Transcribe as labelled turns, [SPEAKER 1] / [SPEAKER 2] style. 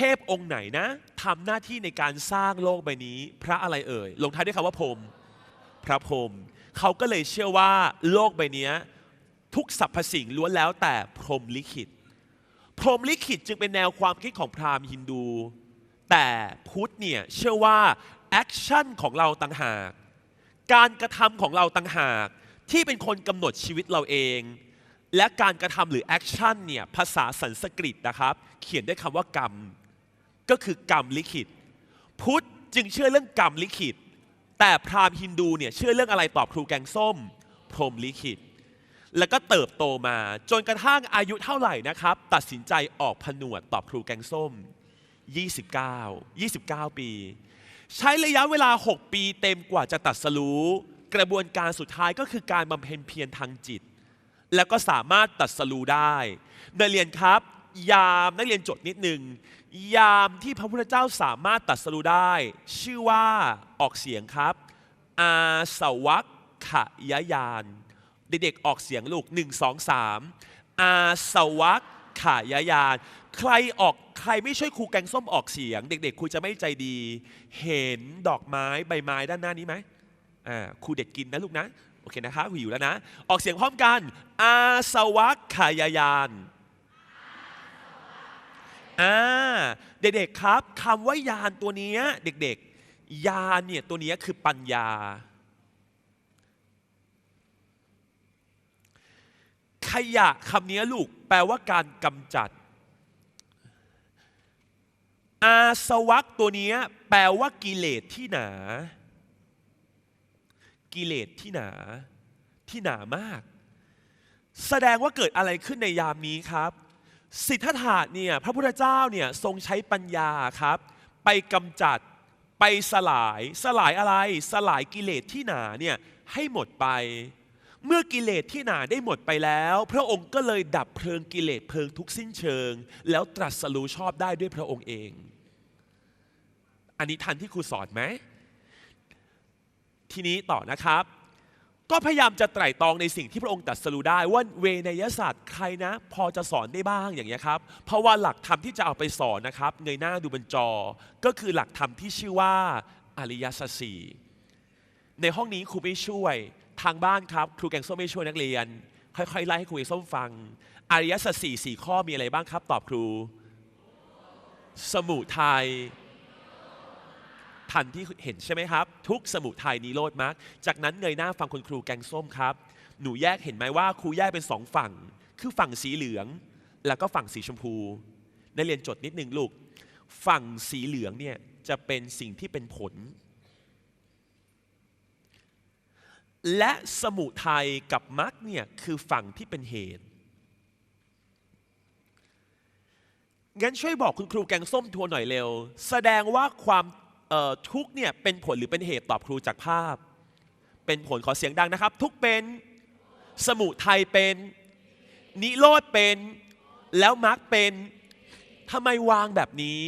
[SPEAKER 1] ทพองค์ไหนนะทำหน้าที่ในการสร้างโลกใบนี้ พระอะไรเอ่ยลงท้ายด้วยคำว่าพรมพระพรมเขาก็เลยเชื่อว่าโลกใบนี้ทุกสรรพสิ่งล้วนแล้วแต่พรมลิขิต พรมลิขิตจึงเป็นแนวความคิดของพราหมณ์ฮินดู แต่พุทธเนี่ยเชื่อว่าแอคชั่นของเราต่างหาก การกระทำของเราต่างหาก ที่เป็นคนกำหนดชีวิตเราเอง และการกระทำหรือแอคชั่นเนี่ยภาษาสันสกฤตนะครับ เขียนด้วยคำว่ากรรม ก็คือกรรมลิขิต พุทธจึงเชื่อเรื่องกรรมลิขิต แต่พราหมณ์ฮินดูเนี่ยเชื่อเรื่องอะไรตอบครูแกงส้ม พรหมลิขิต แล้วก็เติบโตมาจนกระทั่งอายุเท่าไหร่นะครับ ตัดสินใจออกผนวดตอบครูแกงส้ม 29 29 ปี ใช้ระยะเวลา 6 ปีเต็มกว่าจะตัดสรู้ กระบวนการสุดท้ายก็คือการบำเพ็ญเพียรทางจิต แล้วก็สามารถตัดสรู้ได้นักเรียนครับ ยามนักเรียนจดนิดหนึ่งยามที่พระพุทธเจ้าสามารถตัดสรู้ได้ ชื่อว่าออกเสียงครับ อาสวัคขยายาน เด็กๆออกเสียงลูก 1 2 3 อาสวัคขายายาน ใครออกใครไม่ช่วยครูแกงส้มออกเสียง เด็ก ๆครูจะไม่ใจดี เห็นดอกไม้ใบไม้ด้านหน้านี้ไหมอ่าครูเด็กกินนะลูกนะ โอเคนะคะครูอยู่แล้วนะ ออกเสียงพร้อมกัน อาสวัคขายายาน อ่าเด็กๆครับคำว่ายานตัวนี้เด็กๆ ยานเนี่ยตัวนี้คือปัญญา ขยะคำนี้ลูกแปลว่าการกำจัด อาสวัคตัวนี้แปลว่ากิเลสที่หนา กิเลสที่หนา ที่หนามาก แสดงว่าเกิดอะไรขึ้นในยามนี้ครับ สิทธัตถะเนี่ยพระพุทธเจ้าเนี่ยทรงใช้ปัญญาครับ ไปกำจัดไปสลายสลายอะไร สลายกิเลสที่หนาเนี่ยให้หมดไป เมื่อกิเลสที่หนาได้หมดไปแล้ว พระองค์ก็เลยดับเพลิงกิเลสเพลิงทุกสิ้นเชิง แล้วตรัสรู้ชอบได้ด้วยพระองค์เอง อันนี้ทันที่ครูสอนไหมทีนี้ต่อนะครับ ก็พยายามจะไตร่ตรองในสิ่งที่พระองค์ตรัสรู้ได้ว่าเวนยศาสตร์ใครนะ พอจะสอนได้บ้างอย่างเงี้ครับ เพราะว่าหลักธรรมที่จะเอาไปสอนนะครับเงยหน้าดูบนจอ ก็คือหลักธรรมที่ชื่อว่าอริยสัจสี่ในห้องนี้ครูไม่ช่วยทางบ้านครับ ครูแกงส้มไม่ช่วยนักเรียน ค่อยๆไล่ให้ครูแกงส้มฟัง อริยสัจสี่สี่ข้อมีอะไรบ้างครับ ตอบครู สมุทัย ทันที่เห็นใช่ไหมครับ ทุกสมุทัยนิโรธมรรคจากนั้นเงยหน้าฟังคุณครูแกงส้มครับ หนูแยกเห็นไหมว่าครูแยกเป็นสองฝั่ง คือฝั่งสีเหลือง แล้วก็ฝั่งสีชมพูนักเรียนจดนิดนึงลูก ฝั่งสีเหลืองเนี่ยจะเป็นสิ่งที่เป็นผล และสมุทัยกับมรรคเนี่ยคือฝั่งที่เป็นเหตุงั้นช่วยบอกคุณครูแกงส้มทัวหน่อยเร็ว แสดงว่าความ ทุกเนี่ยเป็นผลหรือเป็นเหตุตอบครูจากภาพ เป็นผลขอเสียงดังนะครับ ทุกเป็นสมุทัยเป็น นิโรธเป็น แล้วมรรคเป็นทำไมวางแบบนี้